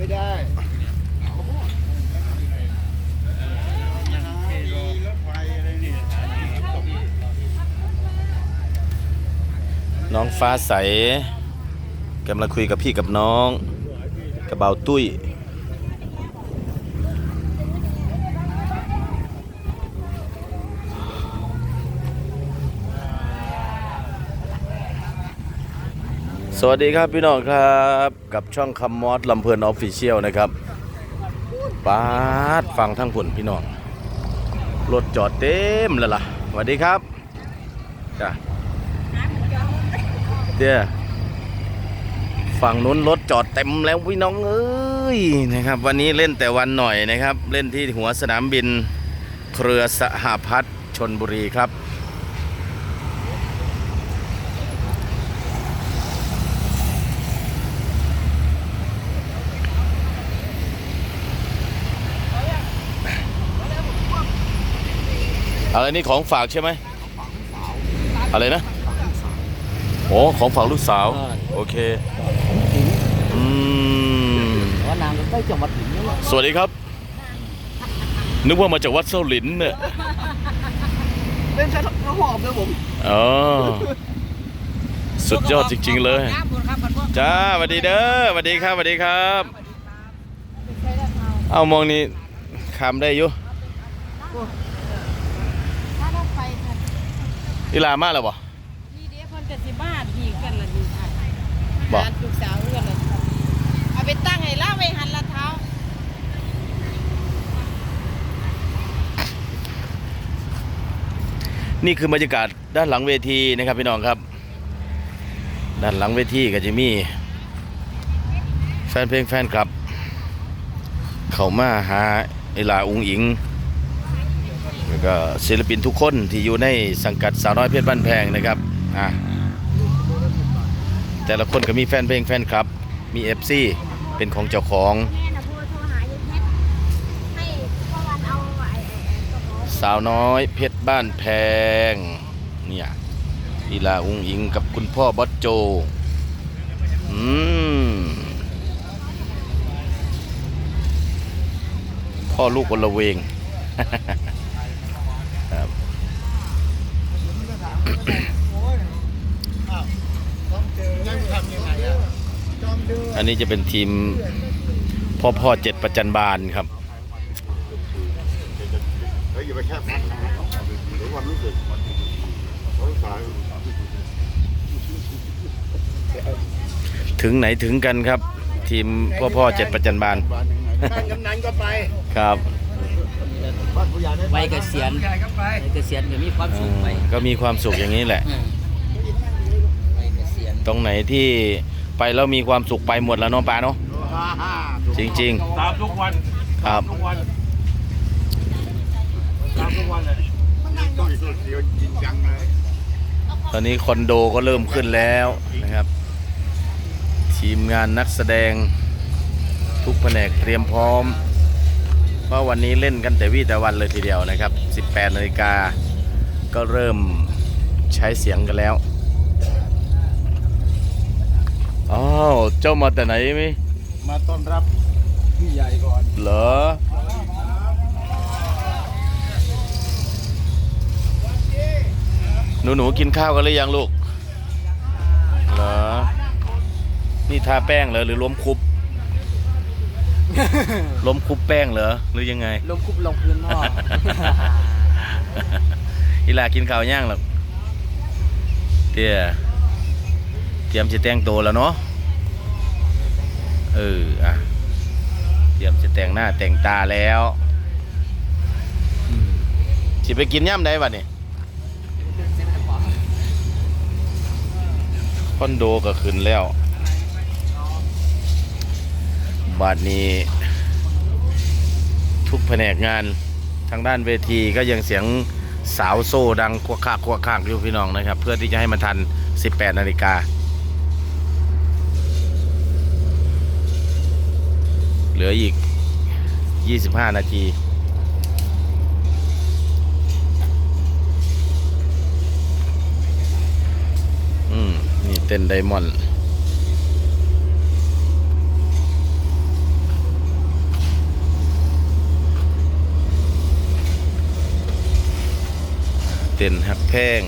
ไม่ได้น้องฟ้าใสกำลังคุยกับพี่กับน้องกระเบาตุ้ย สวัสดีครับพี่น้องครับ กับช่องคำมอสลำเพลินออฟฟิเชียลนะครับปาดฟังทั้งผลพี่น้อง รถจอดเต็มแล้วล่ะสวัสดีครับจ้ะเดี๋ยฝั่งนู้นรถจอดเต็มแล้วพี่น้องเอ้ยนะครับ วันนี้เล่นแต่วันหน่อยนะครับ เล่นที่หัวสนามบิน เครือสหพัฒน์ชนบุรีครับ อะไรนี่ของฝากใช่ไหมอะไรนะโอ้ของฝากลูกสาว โอเคอืมว่านางก็ใกล้จะมาถึงแล้วสวัสดีครับ นึกว่ามาจากวัดเส้าหลินเนี่ยเป็นใช้ข้าวหอมนะผมอ๋อสุดยอดจริง ๆ เลย จ้าสวัสดีเด้อสวัสดีครับสวัสดีครับ เอามองนี่คำได้อยู่ ถ้าเราไปค่ะ อีหลามาแล้วบ่นี่เดี๋ยวคนจะสิบ้าดีกันละดีค่ะบ่หาลูกสาวกันละเอาไปตั้งให้ล่าไว้หันละเท้านี่คือบรรยากาศด้านหลังเวทีนะครับพี่น้องครับ ด้านหลังเวทีก็จะมี แฟนเพลงแฟนคลับ เข้ามาหาไอลาอุงอิง แล้วก็ศิลปินทุกคนที่อยู่ในสังกัดสาวน้อยเพชรบ้านแพงนะครับอะแต่ละคนก็มีแฟนเพลงแฟนคลับ มีเอฟซีเป็นของเจ้าของสาวน้อยเพชรบ้านแพงเนี่ยอีลาอุงอิงกับคุณพ่อบอสโจอืมพ่อลูกคนละเวง ครับ นั่งทำยังไงอะจ อมดูอันนี้จะเป็นทีมพ่อพ่อเจ็ดประจันบานครับเฮ้ยอย่าไปแค่ฟันเดี๋ยวความรู้สึกเขาสายถึงไหนถึงกันครับ ทีมพ่อพ่อเจ็ดประจันบานบ้านกำนันก็ไปครับบ้านผู้ใหญ่ไม่ไปวัยเกษียณผู้ใหญ่ก็ไปวัยเกษียณก็มีความสุขไปก็มีความสุขอย่างนี้แหละอืมวัยเกษียณตรงไหนที่ ไปแล้วมีความสุขไปหมดแล้วเน้องปลาเนาะฮ่าฮ่าจริง ตามทุกวันๆ ครับ ทุกวันตามทุกวันเลยตุ้ยสุดเดียวจริงจังเลยตอนนี้คอนโดก็เริ่มขึ้นแล้วนะครับ ทีมงานนักแสดงทุกแผนกเตรียมพร้อม เพราะวันนี้เล่นกันแต่วี่แต่วันเลยทีเดียวนะครับ 18นาฬิกาก็เริ่มใช้เสียงกันแล้ว อ้าวเจ้ามาแต่ไหนไหมมาต้อนรับพี่ใหญ่ก่อนเหรอหนูหนูๆกินข้าวกันหรือยังลูกเหรอนี่ทาแป้งเหรอหรือล้มคุบล้มคุบแป้งเหรอหรือยังไงลงคุบลงพื้นหม้ออีหลากินข้าวย่างหรอกเตี้ย เตรียมจะแต่งตัวแล้วเนาะเอออะเตรียมจะแต่งหน้าแต่งตาแล้วอืมสิไปกินย่ำได้บัดนี่คอนโดก็ขึ้นแล้วบัดนี้ ทุกแผนกงานทางด้านเวทีก็ยังเสียงสาวโซ่ดังควักคากควักคากอยู่พี่น้องนะครับ เพื่อที่จะให้มันทัน 18 นาฬิกา เหลืออีก 25 นาทีอืมนี่เต้นไดมอนด์เต้นหักแพง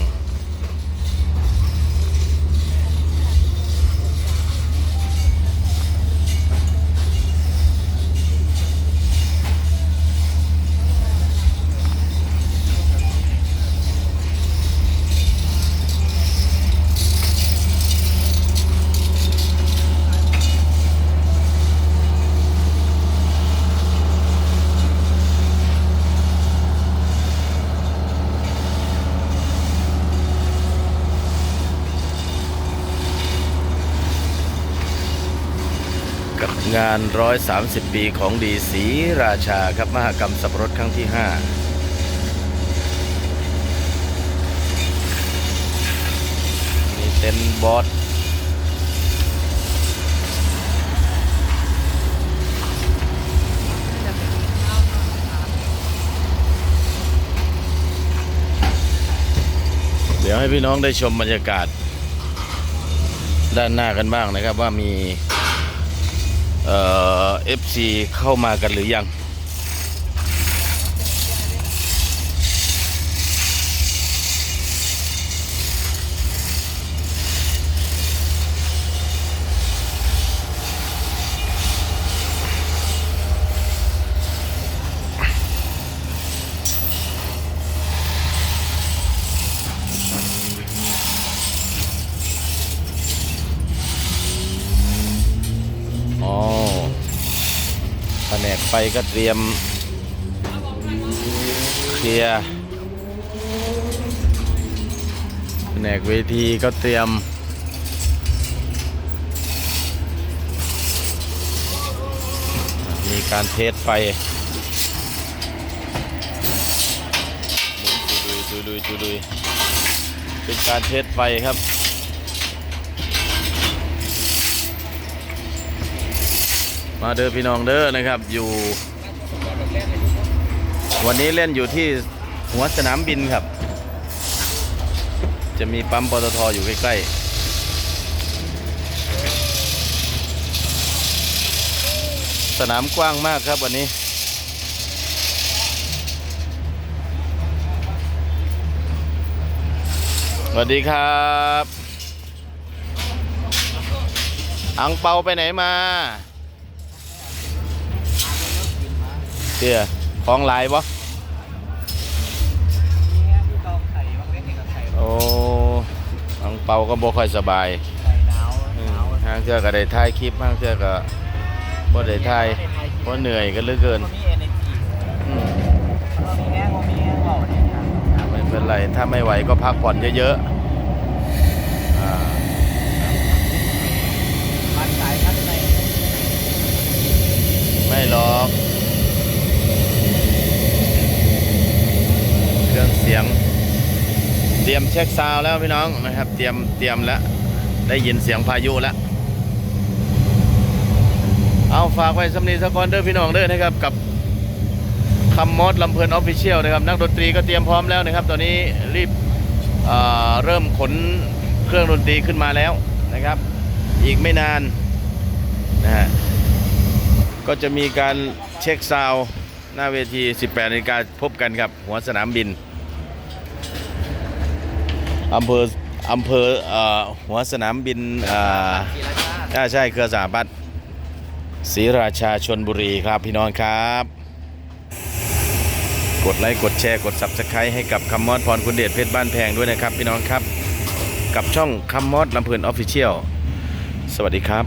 งาน 130 ปีของดีศรีราชาครับมหกรรมสับปะรดครั้งที่5มีเต็นบอสเดี๋ยวให้พี่น้องได้ชมบรรยากาศ ด้านหน้ากันบ้างนะครับว่ามี เอฟซีเข้ามากันหรือยัง ไฟก็เตรียมเคลียร์แผนกเวทีก็เตรียม มีการเทสไฟดูดูดูดูเป็นการเทสไฟครับ มาเด้อพี่น้องเด้อนะครับ อยู่ วันนี้เล่นอยู่ที่หัวสนามบินครับ จะมีปั๊มปตทอยู่ใกล้ๆสนามกว้างมากครับวันนี้ สวัสดีครับ อังเปาไปไหนมา เตี้ยของหลายปะโอ้อังเปาก็บ่ค่อยสบายอืมห้างเทื่อก็ได้ถ่ายคลิปห้างเทื่อก็บ่ได้ถ่ายเพราะเหนื่อยกันเหลือเกินอืมไม่เป็นไร ถ้าไม่ไหวก็พักผ่อนเยอะๆอ่าไม่หรอก เสียง เตรียมเช็คซาวแล้วพี่น้องนะครับ เตรียมเตรียมแล้ว ได้ยินเสียงพายุแล้ว เอาฝากไว้สำนีสกอนเด้อพี่น้องเด้อนะครับกับคำมอดลำเพลินออฟฟิเชียลนะครับนักดนตรีก็เตรียมพร้อมแล้วนะครับ ตอนนี้รีบเเริ่มขนเครื่องดนตรีขึ้นมาแล้วนะครับ อีกไม่นานนะฮะก็จะมีการเช็คซาวหน้าเวที 18นาฬิกาพบกันครับ หัวสนามบิน อำเภออำเภอเอ่อหัวสนามบินอ่าอ่าใช่เครือสาบัตศรีราชาชนบุรีครับพี่น้องครับ กดไลค์กดแชร์กด Subscribe ให้กับคำมอดพรคุณเดชเพชรบ้านแพงด้วยนะครับ พี่น้องครับ กับช่องคำมอดลำเพลินออฟฟิเชียลสวัสดีครับ